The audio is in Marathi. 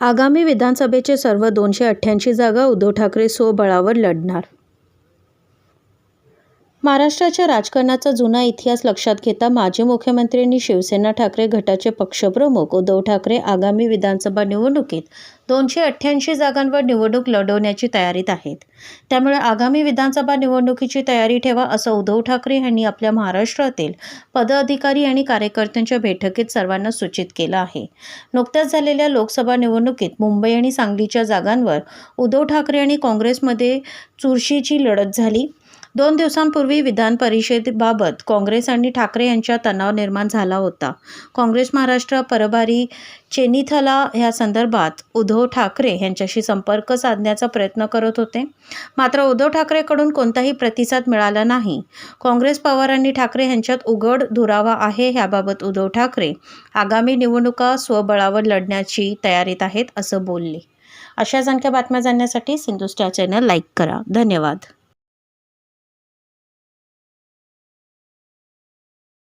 आगामी विधानसभेचे सर्व दोनशे अठ्ठ्याऐंशी जागा उद्धव ठाकरे स्वबळावर लढणार. महाराष्ट्राच्या राजकारणाचा जुना इतिहास लक्षात घेता माजी मुख्यमंत्र्यांनी शिवसेना ठाकरे गटाचे पक्षप्रमुख उद्धव ठाकरे आगामी विधानसभा निवडणुकीत दोनशे अठ्ठ्याऐंशी जागांवर निवडणूक लढवण्याची तयारीत आहेत. त्यामुळे आगामी विधानसभा निवडणुकीची तयारी ठेवा असं उद्धव ठाकरे यांनी आपल्या महाराष्ट्रातील पदाधिकारी आणि कार्यकर्त्यांच्या बैठकीत सर्वांना सूचित केलं आहे. नुकत्याच झालेल्या लोकसभा निवडणुकीत मुंबई आणि सांगलीच्या जागांवर उद्धव ठाकरे आणि काँग्रेसमध्ये चुरशीची लढत झाली. दोन दिवसांपूर्वी विधान परिषदेबाबत काँग्रेस आणि ठाकरे यांच्या तणाव निर्माण झाला होता. काँग्रेस महाराष्ट्र परभारी चेनिथला ह्या संदर्भात उद्धव ठाकरे यांच्याशी संपर्क साधण्याचा प्रयत्न करत होते. मात्र उद्धव ठाकरेकडून कोणताही प्रतिसाद मिळाला नाही. काँग्रेस पवार आणि ठाकरे यांच्यात उघड दुरावा आहे ह्याबाबत उद्धव ठाकरे आगामी निवडणुका स्वबळावर लढण्याची तयारीत आहेत असं बोलले. अशाच संख्या बातम्या जाणण्यासाठी सिंधुस्टार चॅनल लाईक करा. धन्यवाद.